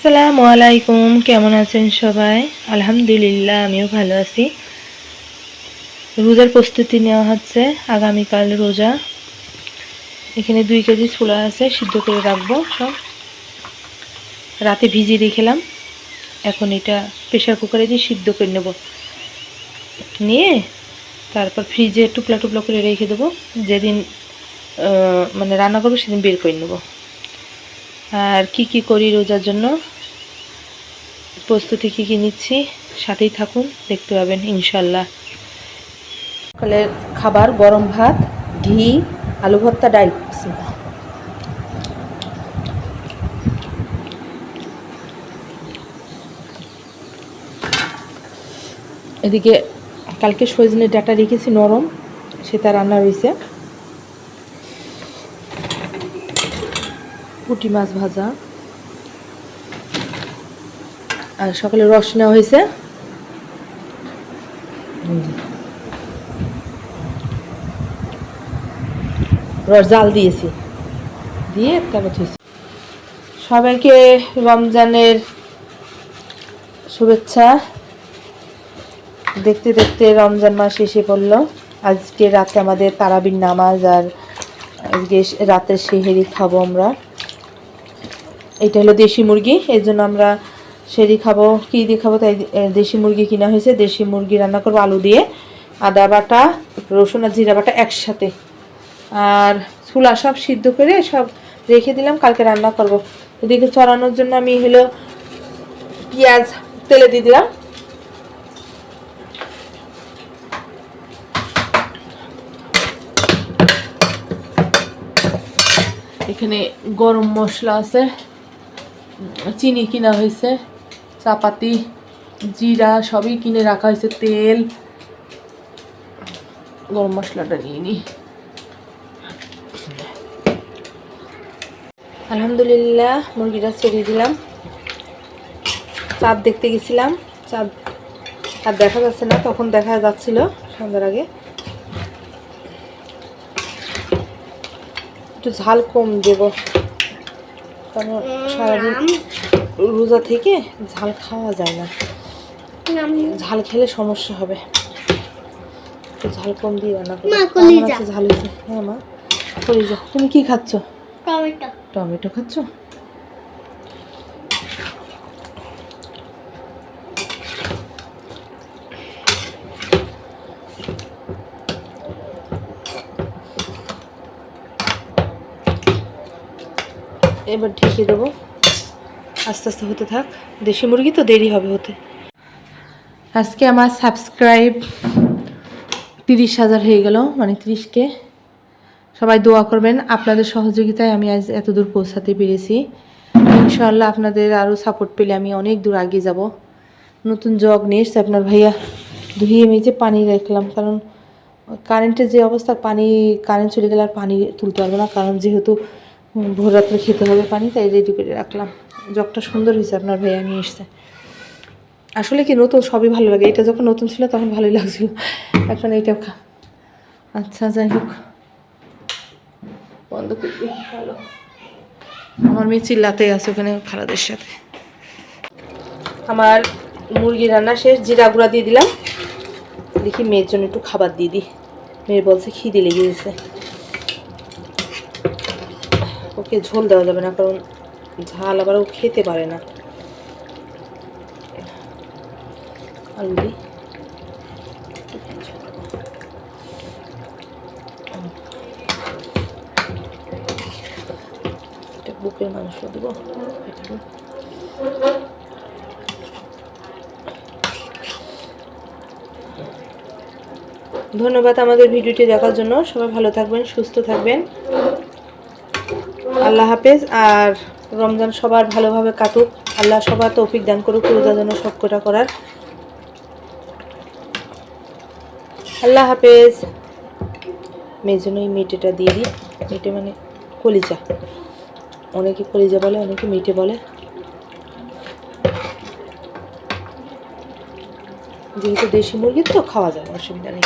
আসসালামু আলাইকুম, কেমন আছেন সবাই? আলহামদুলিল্লাহ, আমিও ভালো আছি। রোজার প্রস্তুতি নেওয়া হচ্ছে, আগামীকাল রোজা। এখানে দুই কেজি ছোলা আছে, সিদ্ধ করে রাখব সব। রাতে ভিজিয়ে রেখেলাম। এখন এটা প্রেশার কুকারে দিয়ে সিদ্ধ করে নেব। নিয়ে তারপর ফ্রিজে টুকলা টুকলা করে রেখে দেবো। যেদিন মানে রান্না করব, সেদিন বের করে নেব। আর কি কি করি রোজার জন্য? প্রস্তুতি কি কি নিচ্ছি? সাথেই থাকুন, দেখতে পাবেন ইনশাল্লাহ সকালের খাবার, গরম ভাত, ঘি, আলু ভর্তা, ডাল। এদিকে কালকে সজনে ডাটা রেখেছি নরম, সেটা রান্না হয়েছে। পুঁটি মাছ ভাজা। আর সকালে রস নেওয়া হয়েছে। রস জাল দিয়েছি। দিয়ে তারপর থুইছি সবাইকে রমজানের শুভেচ্ছা। দেখতে দেখতে রমজান মাস এসে পড়ল। আজকে রাতে আমাদের তারাবির নামাজ আর আজকে রাতের সেহেরি খাব আমরা। এটা হলো দেশি মুরগি, এর জন্য আমরা সেরি খাব, কী দিয়ে খাব তাই দেশি মুরগি কিনা হয়েছে, দেশি মুরগি রান্না করব আলু দিয়ে, আদা বাটা, রসুন আর জিরা বাটা একসাথে। আর ছোলা সব সিদ্ধ করে সব রেখে দিলাম, কালকে রান্না করব। এদিকে চড়ানোর জন্য আমি হলো পেঁয়াজ, তেলে দিয়ে দিলাম। এখানে গরম মশলা আছে। চিনি কিনা হয়েছে, চাপাতি, জিরা সবই কিনে রাখা হয়েছে, তেল। গরম মশলাটা নিয়ে নিই আলহামদুলিল্লাহ, মুরগিটা ছেড়ে দিলাম। চাঁদ দেখতে গেছিলাম। চাঁদ, আর দেখা যাচ্ছে না, তখন দেখা যাচ্ছিল সন্ধ্যার আগে। একটু ঝাল কম দেব। কারণ সারাদিন রোজা থেকে ঝাল খাওয়া যায় না। ঝাল খেলে সমস্যা হবে। তো ঝাল কম দিয়ে রান্না। আছে ঝাল হয়েছে। হ্যাঁ মা কলিজা। তুমি কি খাচ্ছ? টমেটো। টমেটো খাচ্ছ? এবার ঢেকে দেবো। আস্তে আস্তে হতে থাক। দেশি মুরগি তো দেরি হবে হতে। আজকে আমার সাবস্ক্রাইব তিরিশ হাজার হয়ে গেল মানে তিরিশকে সবাই দোয়া করবেন, আপনাদের সহযোগিতায় আমি আজ এত দূর পৌঁছাতে পেরেছি। ইনশাআল্লাহ আপনাদের আরও সাপোর্ট পেলে আমি অনেক দূর আগে যাব। নতুন জগ নিয়ে এসছে আপনার ভাইয়া। ধুয়ে মেজে পানি রাখলাম, কারণ কারেন্টের যে অবস্থা, পানি কারেন্ট চলে গেলে আর পানি তুলতে পারব না, কারণ যেহেতু ভোর রাত্রে খেতে হবে পানি, তাই রেডি করে রাখলাম। জগটা সুন্দর হয়েছে আপনার ভাইয়া নিয়ে এসছে। আসলে কি নতুন, সবই ভালো লাগে। এটা যখন নতুন ছিল, তখন ভালোই লাগছিল। এখন এইটা খা। আচ্ছা যাই হোক। বন্ধ করবি ভালো। আমার মেয়ে চিল্লাতে আছে ওখানে, খালাদের সাথে। আমার মুরগি রান্না শেষ, জিরা গুঁড়া দিয়ে দিলাম। দেখি মেয়ের জন্য একটু খাবার দিয়ে দিই। মেয়ের বলছে খিদে লেগে গেছে। ওকে ঝোল দেওয়া যাবে না, কারণ ঝাল আবার ও খেতে পারে না। আলু বুকের মাংস দেবো। ধন্যবাদ আমাদের ভিডিওটি দেখার জন্য। সবাই ভালো থাকবেন, সুস্থ থাকবেন। আল্লাহ হাফেজ, আর রমজান সবার ভালোভাবে কাটুক। আল্লাহ সবার তৌফিক দান করুক, রোজা যেন সবকটা করার। আল্লাহ হাফেজ। মেয়ের জন্য এই মেটেটা দিয়ে দিই। মেটে মানে কলিজা। অনেকে কলিজা বলে, অনেকে মেটে বলে। যেহেতু দেশি মুরগি, তো খাওয়া যায়, অসুবিধা নেই।